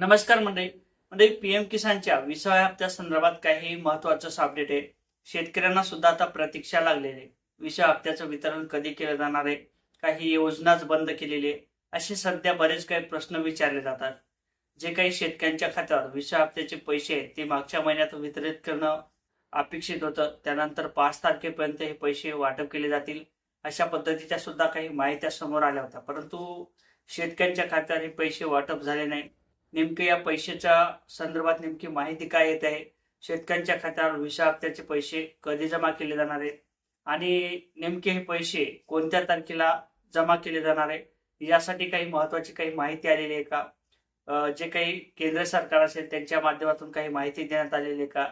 नमस्कार मंडळी. मंडळी पीएम किसानच्या विसाव्या हप्त्या संदर्भात काही महत्वाचं अपडेट आहे. शेतकऱ्यांना सुद्धा आता प्रतीक्षा लागलेली आहे. विसाव्या हप्त्याचं वितरण कधी केलं जाणार आहे? काही योजनाच बंद केलेली आहे. असे सध्या बरेच काही प्रश्न विचारले जातात. जे काही शेतकऱ्यांच्या खात्यावर विसाव्या हप्त्याचे पैसे आहेत ते मागच्या महिन्यात वितरित करणं अपेक्षित होतं. त्यानंतर पाच तारखेपर्यंत हे पैसे वाटप केले जातील. अशा पद्धतीच्या सुद्धा काही माहित्या समोर आल्या होत्या. परंतु शेतकऱ्यांच्या खात्यावर हे पैसे वाटप झाले नाही. नेमके या पैशाच्या संदर्भात नेमकी माहिती काय येत आहे? शेतकऱ्यांच्या खात्यावर विसा हप्त्याचे पैसे कधी जमा केले जाणार आहेत? आणि नेमके हे पैसे कोणत्या तारखेला जमा केले जाणार आहे? यासाठी काही महत्वाची काही माहिती आलेली आहे का? जे काही केंद्र सरकार असेल त्यांच्या माध्यमातून काही माहिती देण्यात आलेली आहे का?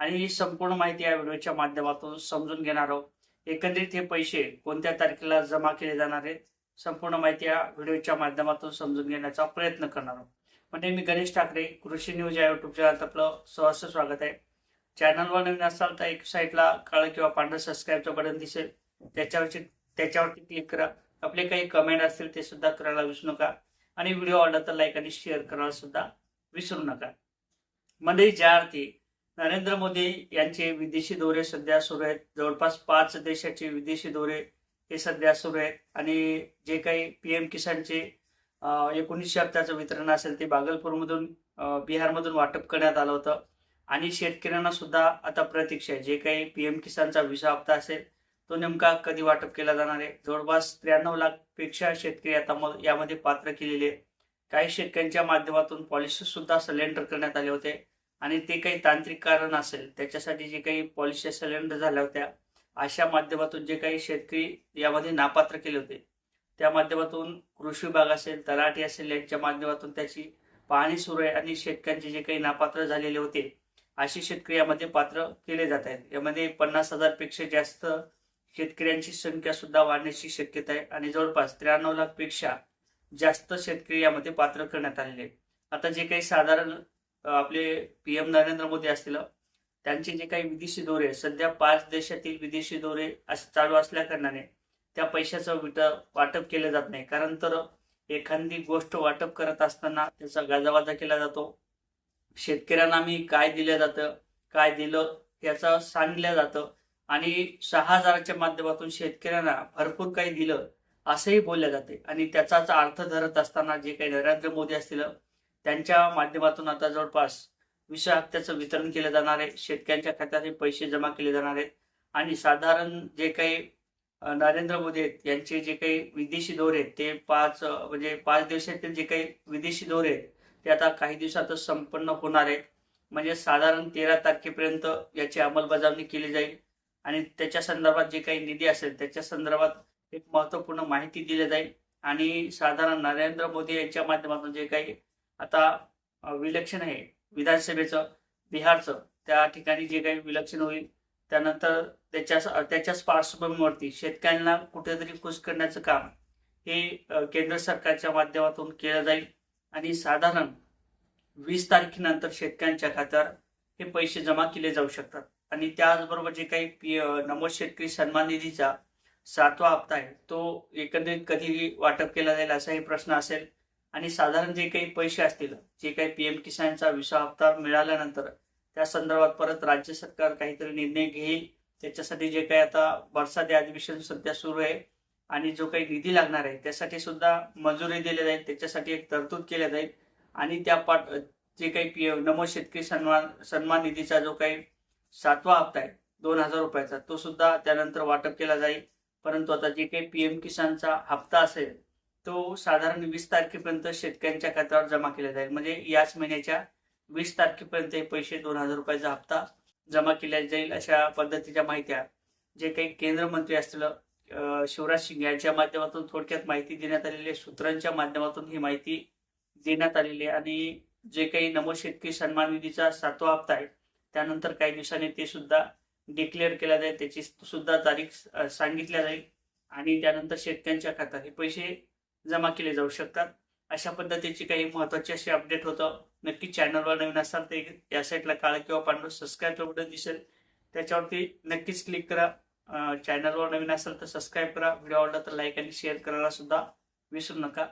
आणि ही संपूर्ण माहिती या व्हिडिओच्या माध्यमातून समजून घेणार आहोत. एकंदरीत हे पैसे कोणत्या तारखेला जमा केले जाणार आहेत? संपूर्ण माहिती या व्हिडिओच्या माध्यमातून समजून घेण्याचा प्रयत्न करणार आहोत. म्हणजे मी गणेश ठाकरे कृषी न्यूज या युट्यूब चॅनल आपलं सहर्ष स्वागत आहे. चॅनलवर नवीन असाल तर एक साईडला काळं किंवा पांढरं सबस्क्राईबचं बटन दिसेल. त्याच्यावरची त्याच्यावरती क्लिक करा. आपले काही कमेंट असतील ते सुद्धा करायला विसरू नका. आणि व्हिडिओ आवडला तर लाईक आणि शेअर करायला सुद्धा विसरू नका. म्हणजे ज्या अर्थी नरेंद्र मोदी यांचे विदेशी दौरे सध्या सुरू आहेत. जवळपास पाच देशाचे विदेशी दौरे हे सध्या सुरू आहेत. आणि जे काही पी एम किसानचे एकोणीसशे हप्त्याचं वितरण असेल ते बागलपूरमधून बिहारमधून वाटप करण्यात आलं होतं. आणि शेतकऱ्यांना सुद्धा आता प्रतीक्षा आहे. जे काही पीएम किसानचा विसा हप्ता असेल तो नेमका कधी वाटप केला जाणार आहे? जवळपास त्र्याण्णव लाखपेक्षा शेतकरी आता यामध्ये पात्र केलेले आहेत. काही शेतकऱ्यांच्या माध्यमातून पॉलिसी सुद्धा सिलेंडर करण्यात आले होते. आणि ते काही तांत्रिक कारण असेल त्याच्यासाठी जे काही पॉलिसी सिलेंडर झाल्या होत्या अशा माध्यमातून जे काही शेतकरी यामध्ये नापात्र केले होते. त्या माध्यमातून कृषी विभाग असेल तलाठी असेल यांच्या माध्यमातून त्याची पाहणी सुरू आहे आणि शेतकऱ्यांचे जे काही नापात्र झालेले होते असे शेतकरी यामध्ये पात्र केले जात आहेत. यामध्ये पन्नास हजारपेक्षा जास्त शेतकऱ्यांची संख्या सुद्धा वाढण्याची शक्यता आहे आणि जवळपास त्र्याण्णव लाखपेक्षा जास्त शेतकरी यामध्ये पात्र करण्यात आलेले आता जे काही साधारण आपले पी एम नरेंद्र मोदी असतील त्यांचे जे काही विदेशी दौरे सध्या पाच देशातील विदेशी दौरे असे चालू असल्या कारणाने त्या पैशाचं विट वाटप केलं जात नाही. कारण तर एखादी गोष्ट वाटप करत असताना त्याचा गाजावाजा केला जातो. शेतकऱ्यांना आम्ही काय दिलं जातं काय दिलं याचं सांगितलं जातं. आणि सहा हजाराच्या माध्यमातून शेतकऱ्यांना भरपूर काही दिलं असंही बोलले जाते. आणि त्याचाच अर्थ धरत असताना जे काही नरेंद्र मोदी असतील त्यांच्या माध्यमातून आता जवळपास विषय हप्त्याचं वितरण केलं जाणार आहे. शेतकऱ्यांच्या खात्यात पैसे जमा केले जाणार आहेत. आणि साधारण जे काही नरेंद्र मोदी आहेत यांचे जे काही विदेशी दौरे आहेत ते पाच म्हणजे पाच दिवसातील जे काही विदेशी दौरे आहेत ते आता काही दिवसातच संपन्न होणार आहेत. म्हणजे साधारण तेरा तारखेपर्यंत याची अंमलबजावणी केली जाईल. आणि त्याच्या संदर्भात जे काही निधी असेल त्याच्या संदर्भात एक महत्त्वपूर्ण माहिती दिली जाईल. आणि साधारण नरेंद्र मोदी यांच्या माध्यमातून जे काही आता विलक्षण आहे विधानसभेचं बिहारचं त्या ठिकाणी जे काही विलक्षण होईल त्यानंतर त्याच्या त्याच्याच पार्श्वभूमीवरती शेतकऱ्यांना कुठेतरी खुश करण्याचं काम हे केंद्र सरकारच्या माध्यमातून केलं जाईल. आणि साधारण वीस तारखेनंतर शेतकऱ्यांच्या खात्यावर हे पैसे जमा केले जाऊ शकतात. आणि त्याचबरोबर जे काही पी नमो शेतकरी सन्मान निधीचा सातवा हप्ता आहे तो एकंदरीत कधी वाटप केला जाईल असाही प्रश्न असेल. आणि साधारण जे काही पैसे असतील जे काही पी एम किसानचा विसा हप्ता मिळाल्यानंतर त्या संदर्भात परत राज्य सरकार काहीतरी निर्णय घेईल. त्याच्यासाठी जे काही आता बरसाती अधिवेशन सध्या सुरू आहे आणि जो काही निधी लागणार आहे त्यासाठी सुद्धा मंजुरी दिल्या जाईल त्याच्यासाठी एक तरतूद केल्या जाईल. आणि त्या पाठ जे काही पी नमो शेतकरी सन्मान सन्मान निधीचा जो काही सातवा हप्ता आहे दोन हजार रुपयाचा तो सुद्धा त्यानंतर वाटप केला जाईल. परंतु आता जे काही पी एम किसानचा हप्ता असेल तो साधारण वीस तारखेपर्यंत शेतकऱ्यांच्या खात्यावर जमा केला जाईल. म्हणजे याच महिन्याच्या वीस तारखेपर्यंत हे पैसे दोन हजार रुपयाचा हप्ता जमा केला जाईल अशा पद्धतीच्या माहित्या जे काही केंद्र मंत्री असतील शिवराज सिंग यांच्या माध्यमातून थोडक्यात माहिती देण्यात आलेली आहे. सूत्रांच्या माध्यमातून ही माहिती देण्यात आलेली आहे. आणि जे काही नमो शेतकरी सन्मान निधीचा सातवा हप्ता आहे त्यानंतर काही दिवसांनी ते सुद्धा डिक्लेअर केला जाईल. त्याची सुद्धा तारीख सांगितल्या जाईल. आणि त्यानंतर शेतकऱ्यांच्या खात्यात हे पैसे जमा केले जाऊ शकतात. अशा पद्धतीची काही महत्वाची अशी अपडेट होतं. नक्की चॅनलवर नवीन असाल तर या साईडला काळा किंवा पांढरं सबस्क्राईब बटन दिसेल. त्याच्यावरती नक्कीच क्लिक करा. चॅनलवर नवीन असाल तर सबस्क्राईब करा. व्हिडिओ आवडला तर लाईक आणि शेअर करायला सुद्धा विसरू नका.